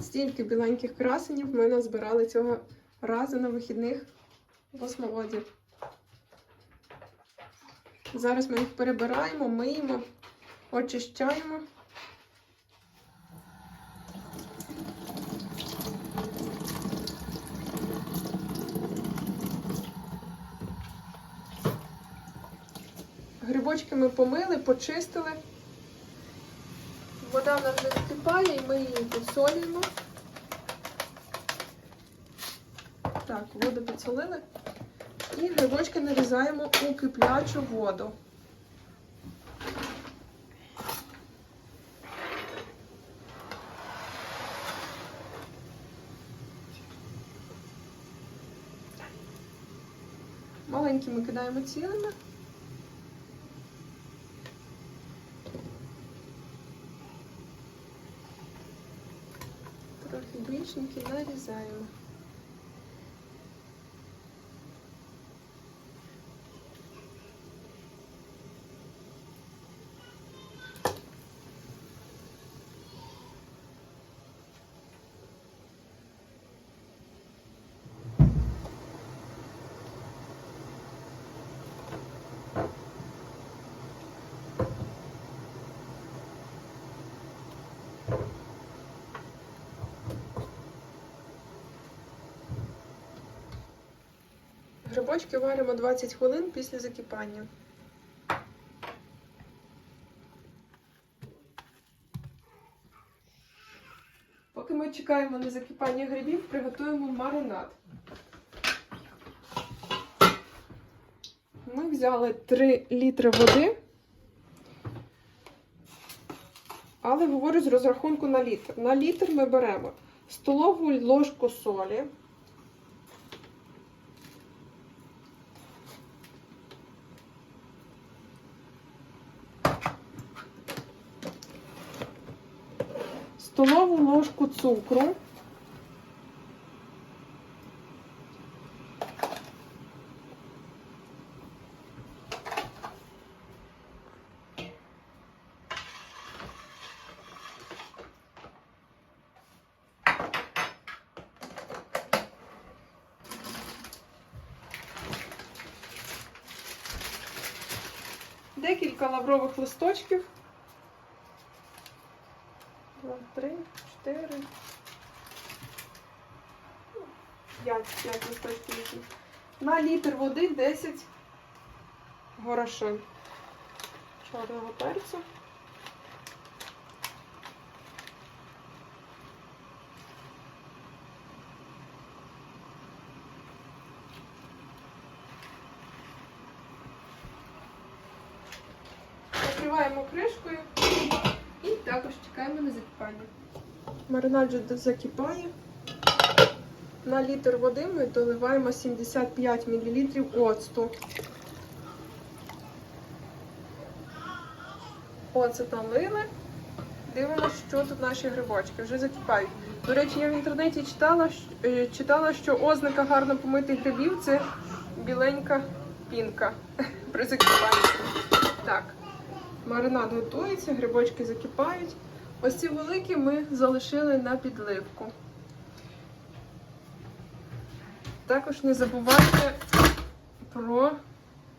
Стільки біленьких красенів ми назбирали цього разу на вихідних в осмолоді. Зараз ми їх перебираємо, миємо, очищаємо. Грибочки ми помили, почистили. Вода в нас вже закипає і ми її підсолюємо. Так, воду підсолили. І грибочки нарізаємо у киплячу воду. Маленькі ми кидаємо цілими. Більшенькі нарізаємо. Грибочки варимо 20 хвилин після закипання. Поки ми чекаємо на закипання грибів, приготуємо маринад. Ми взяли 3 літри води, але говорю з розрахунку на літр. На літр ми беремо столову ложку солі. Столову ложку цукру. Декілька лаврових листочків. Два, три, чотири. П'ять, п'ять листочків. На літр води 10 горошин. Чорного перцю. Накриваємо кришкою. Також чекаємо на закипання. Маринад вже закипає. На літр води ми доливаємо 75 мл оцту. Оцет налили. Дивимося, що тут наші грибочки вже закипають. До речі, я в інтернеті читала, е, читала, що ознака гарно помитих грибів це біленька пінка при закипанні. Так. Маринад готується, грибочки закипають. Ось ці великі ми залишили на підливку. Також не забувайте про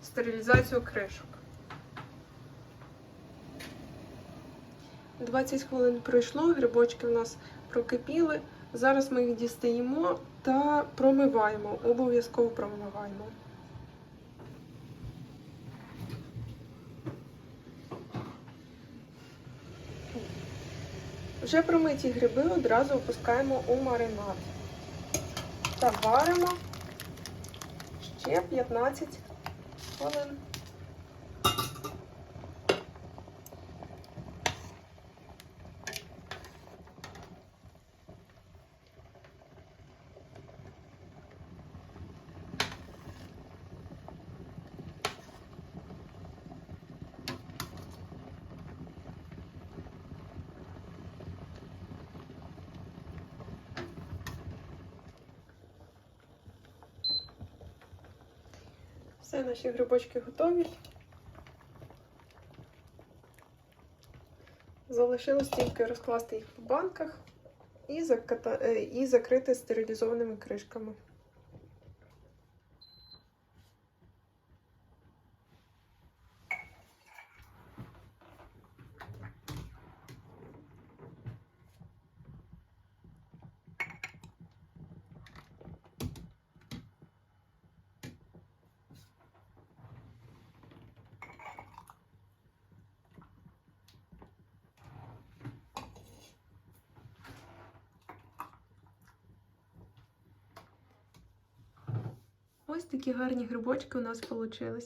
стерилізацію кришок. 20 хвилин пройшло, грибочки в нас прокипіли. Зараз ми їх дістаємо та промиваємо. Обов'язково промиваємо. Вже промиті гриби одразу опускаємо у маринад. Та варимо ще 15 хвилин. Все, наші грибочки готові. Залишилось тільки розкласти їх по банках. і, е, закрити стерилізованими кришками. Ось такі гарні грибочки у нас вийшли.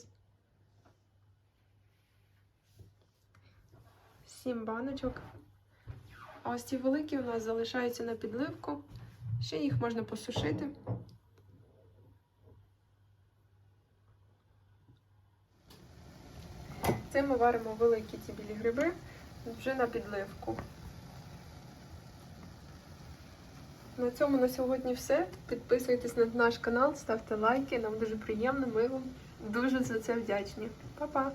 Сім баночок. А ось ці великі у нас залишаються на підливку. Ще їх можна посушити. Це ми варимо великі ці білі гриби вже на підливку. На цьому на сьогодні все. Підписуйтесь на наш канал, ставте лайки. Нам дуже приємно. Ми вам дуже за це вдячні. Па-па!